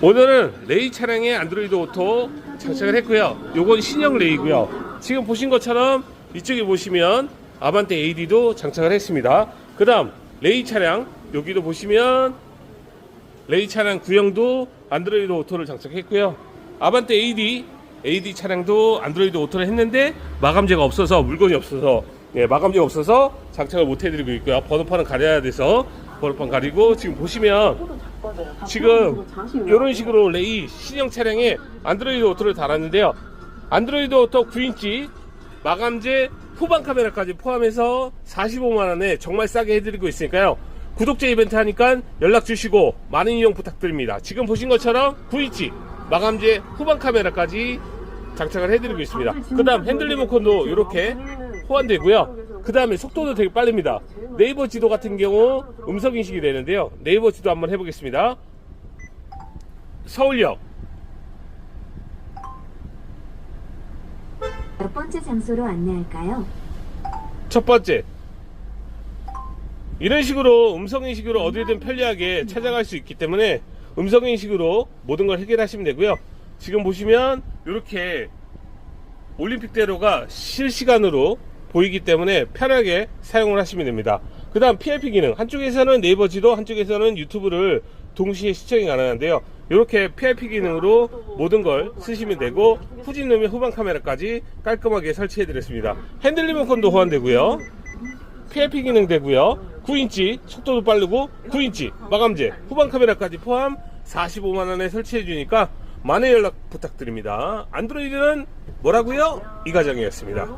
오늘은 레이 차량에 안드로이드 오토 장착을 했고요. 요건 신형 레이고요. 지금 보신 것처럼 이쪽에 보시면 아반떼 AD도 장착을 했습니다. 그 다음 레이 차량 여기도 보시면 레이 차량 구형도 안드로이드 오토를 장착했고요. 아반떼 AD AD 차량도 안드로이드 오토를 했는데 마감재가 없어서 물건이 없어서 예, 마감재가 없어서 장착을 못 해드리고 있고요. 번호판은 가려야 돼서 번호판 가리고 지금 보시면 지금 이런 식으로 레이 신형 차량에 안드로이드 오토를 달았는데요. 안드로이드 오토 9인치 마감재 후방 카메라까지 포함해서 45만 원에 정말 싸게 해드리고 있으니까요. 구독자 이벤트 하니까 연락 주시고 많은 이용 부탁드립니다. 지금 보신 것처럼 9인치 마감재 후방 카메라까지 장착을 해드리고 있습니다. 그 다음 핸들 리모컨도 이렇게 호환되고요. 그 다음에 속도도 되게 빠릅니다. 네이버 지도 같은 경우 음성 인식이 되는데요. 네이버 지도 한번 해보겠습니다. 서울역 몇 번째 장소로 안내할까요? 첫 번째 이런 식으로 음성 인식으로 어디든 편리하게 찾아갈 수 있기 때문에 음성 인식으로 모든 걸 해결하시면 되고요. 지금 보시면 이렇게 올림픽대로가 실시간으로 보이기 때문에 편하게 사용을 하시면 됩니다. 그 다음 PIP 기능 한쪽에서는 네이버 지도 한쪽에서는 유튜브를 동시에 시청이 가능한데요. 이렇게 PIP 기능으로 모든 걸 쓰시면 되고 후진룸의 후방 카메라까지 깔끔하게 설치해 드렸습니다. 핸들 리모컨도 호환되고요. PIP 기능 되고요. 9인치 속도도 빠르고 9인치 마감재 후방 카메라까지 포함 45만 원에 설치해 주니까 많은 연락 부탁드립니다. 안드로이드는 뭐라고요? 이 과정이었습니다.